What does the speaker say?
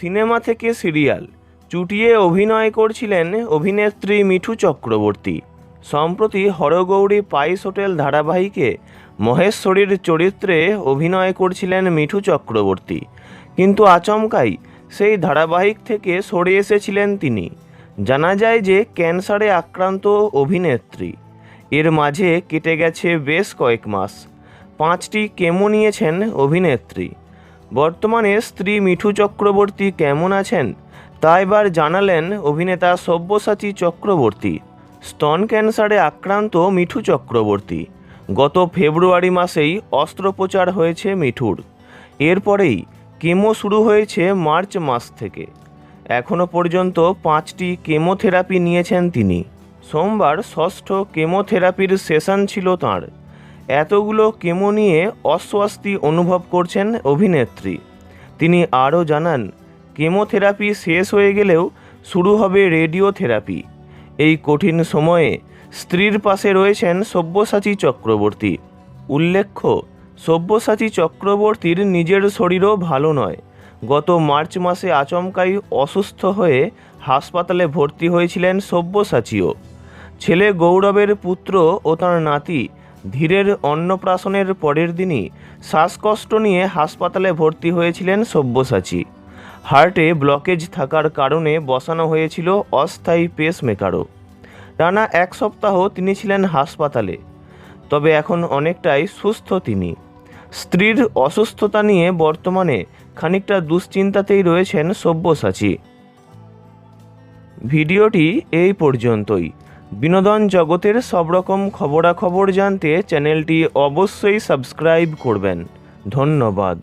Cinema থেকে serial. চুটিয়ে অভিনয় করছিলেন অভিনেত্রী মিঠু চক্রবর্তী। সম্প্রতি হরগৌরী পাইস হোটেল ধারাবাহিকে মহেশ্বরীর চরিত্রে অভিনয় করছিলেন মিঠু চক্রবর্তী। কিন্তু আচমকাই সেই ধারাবাহিক থেকে সরে এসেছিলেন তিনি। জানা যায় যে ক্যান্সারে আক্রান্ত অভিনেত্রী। এর মাঝে কেটে গেছে বেশ কয়েক মাস। পাঁচটি কেমো নিয়েছেন অভিনেত্রী। বর্তমানে স্ত্রী মিঠু চক্রবর্তী কেমন আছেন? তা এবার জানালেন অভিনেতা সব্যসাচী চক্রবর্তী। স্তন ক্যান্সারে আক্রান্ত মিঠু চক্রবর্তী। গত ফেব্রুয়ারি মাসেই অস্ত্রোপচার হয়েছে মিঠুর। এরপরেই কেমো শুরু হয়েছে মার্চ মাস থেকে। এখনও পর্যন্ত পাঁচটি কেমোথেরাপি নিয়েছেন তিনি। সোমবার ষষ্ঠ কেমোথেরাপির সেশন ছিল তাঁর। এতগুলো কেমো নিয়ে অস্বস্তি অনুভব করছেন অভিনেত্রী। তিনি আরও জানান, কেমোথেরাপি শেষ হয়ে গেলেও শুরু হবে রেডিওথেরাপি। এই কঠিন সময়ে স্ত্রীর পাশে রয়েছেন সব্যসাচী চক্রবর্তী। উল্লেখ্য, সব্যসাচী চক্রবর্তীর নিজের শরীরও ভালো নয়। গত মার্চ মাসে আচমকাই অসুস্থ হয়ে হাসপাতালে ভর্তি হয়েছিলেন সব্যসাচীও। ছেলে গৌরবের পুত্র ও তার নাতি ধীরের অন্নপ্রাশনের পরের দিনই শ্বাসকষ্ট নিয়ে হাসপাতালে ভর্তি হয়েছিলেন সব্যসাচী। হার্টে ব্লকেজ থাকার কারণে বসানো হয়েছিল অস্থায়ী পেসমেকারও। টানা এক সপ্তাহ তিনি ছিলেন হাসপাতালে, তবে এখন অনেকটাই সুস্থ তিনি। স্ত্রীর অসুস্থতা নিয়ে বর্তমানে খানিকটা দুশ্চিন্তাতেই রয়েছেন সব্যসাচী। ভিডিওটি এই পর্যন্তই। বিনোদন জগতের সব রকম খবরাখবর জানতে চ্যানেলটি অবশ্যই সাবস্ক্রাইব করবেন। ধন্যবাদ।